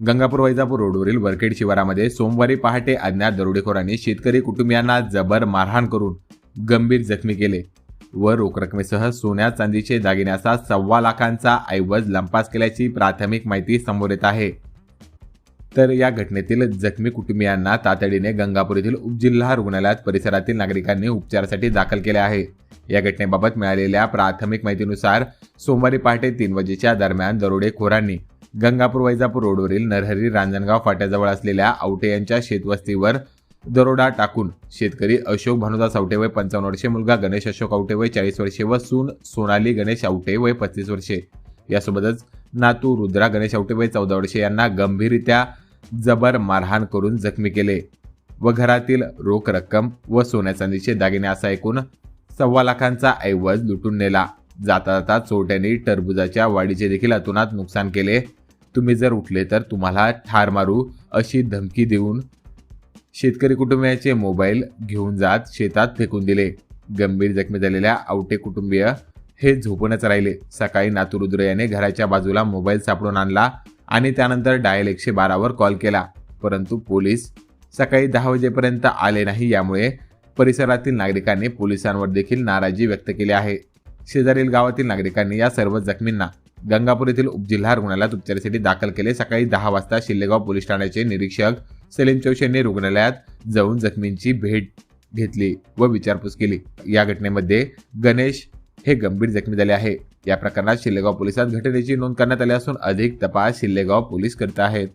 गंगापूर वैजापूर रोडवरील वरखेड शिवारामध्ये सोमवारी पहाटे अज्ञात दरोडेखोरांनी शेतकरी कुटुंबियांना जबर मारहाण करून गंभीर जखमी केले व रोख रकमेसह सोन्या चांदीचे दागिने असा सव्वा लाखांचा ऐवज लंपास केल्याची प्राथमिक माहिती समोर येत आहे. तर या घटनेतील जखमी कुटुंबियांना तातडीने गंगापूर येथील उपजिल्हा रुग्णालयात परिसरातील नागरिकांनी उपचारासाठी दाखल केले आहे. या घटनेबाबत मिळालेल्या प्राथमिक माहितीनुसार सोमवारी पहाटे तीन वाजेच्या दरम्यान दरोडेखोरांनी गंगापूर वैजापूर रोडवरील नरहरी रांजणगाव फाट्याजवळ असलेल्या आवटे यांच्या शेतवस्तीवर दरोडा टाकून शेतकरी अशोक भानुदास आवटे वय पंचावन्न वर्षे मुलगा गणेश अशोक आवटे वय चाळीस वर्षे व सून सोनाली गणेश आवटे वय पस्तीस वर्षे. यासोबतच नातू रुद्रा गणेश आवटे वय चौदा वर्षे यांना गंभीररित्या जबर मारहाण करून जखमी केले व घरातील रोख रक्कम व सोन्या चांदीचे दागिने असा एकूण सव्वा लाखांचा ऐवज लुटून नेला. जाता जाता चोरट्यांनी टरबुजाच्या वाढीचे देखील अतुनात नुकसान केले. तुम्ही जर उठले तर तुम्हाला ठार मारू अशी धमकी देऊन शेतकरी कुटुंबियाचे मोबाईल घेऊन जात शेतात फेकून दिले. गंभीर जखमी झालेल्या आवटे कुटुंबीय हे झोपूनच राहिले. सकाळी नातुरुद्र याने घराच्या बाजूला मोबाईल सापडून आणला आणि त्यानंतर डायल एकशे बारावर कॉल केला. परंतु पोलीस सकाळी दहा वाजेपर्यंत आले नाही यामुळे परिसरातील नागरिकांनी पोलिसांवर देखील नाराजी व्यक्त केली आहे. शेजारील गावातील नागरिकांनी या सर्व जखमींना गंगापूर येथील उपजिल्हा रुग्णालयात उपचारासाठी दाखल केले. सकाळी दहा वाजता शिल्लेगाव पोलीस ठाण्याचे निरीक्षक सलीम चौश यांनी रुग्णालयात जाऊन जखमींची भेट घेतली व विचारपूस केली. या घटनेमध्ये गणेश हे गंभीर जखमी झाले आहे. या प्रकरणात शिल्लेगाव पोलिसात घटनेची नोंद करण्यात आली असून अधिक तपास शिल्लेगाव पोलीस करत आहेत.